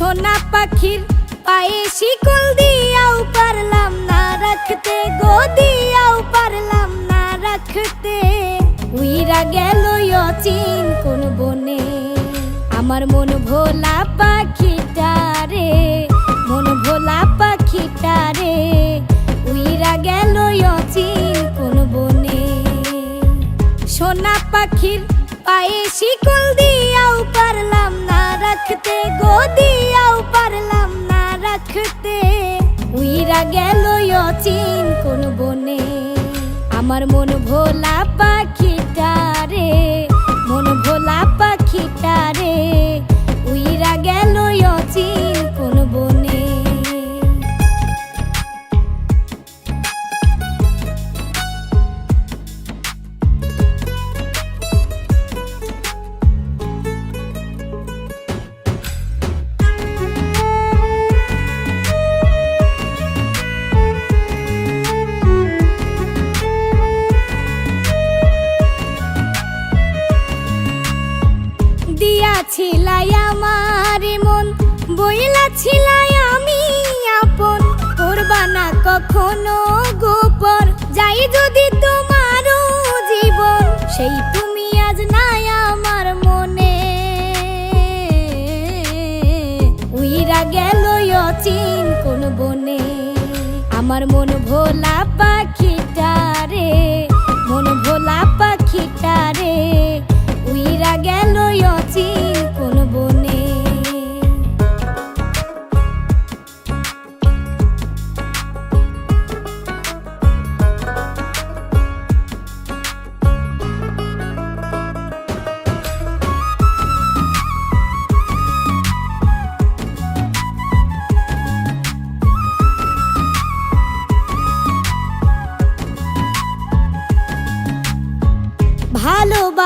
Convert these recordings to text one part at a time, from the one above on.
পাখির পায়ে শিকল দিয়াও পারলাম না রাখতে, গো দিয়াও পারলাম না রাখতে। উইরা গেল অচিন কোন বনে, আমার মন ভোলা পাখিটা রে, মন ভোলা পাখিটা রে। উইরা গেল অচিন কোন বনে, সোনা পাখির পায়ে শিকল দিয়াও পারলাম রাখতে গো দিয়াও পারলাম না রাখতে। উইরা গেল অচিন কোন বনে। আমার মন ভোলা পাখিটা রে, মন ভোলা পাখিটা রে। দিয়াছিলাই আমার মন, বইলা ছিলাই আমি আপন। করবা না কখনো গোপর যাই যদি তোমারও জীবন, সেই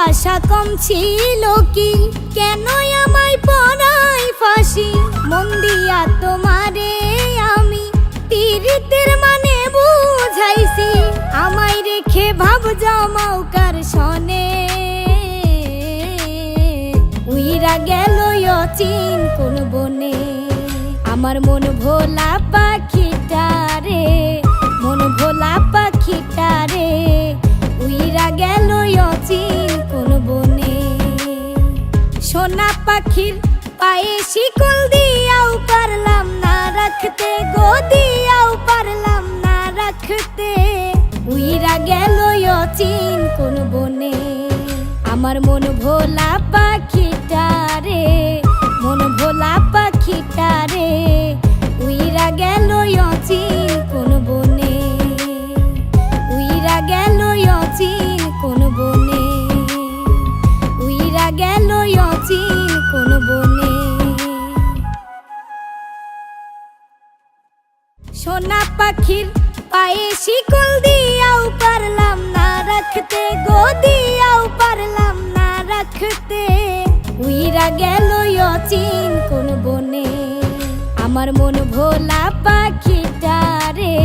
ভালোবাসা কম ছিল কি? কেন আমায় পড়াই ফাঁসি? মন দিয়া তোমারে আমি তীরিতের মানে বুঝাইছি। আমায় রেখে ভাব জমাও কার সনে। উইরা গেল অচিন কোন বনে। আমার মন ভোলা পাখিটা সোনা পাখির পায়ে শিকল দিয়াও পারলাম না রাখতে, গো দিয়াও পারলাম না রাখতে। উইরা গেল অচিন গেল অচিন কোন বনে। সোনা পাখির পায়ে শিকল দিয়াও পারলাম না রাখতে, গো দিয়াও পারলাম না রাখতে। উইরা গেল অচিন কোন বনে। আমার মন ভোলা পাখিটা রে।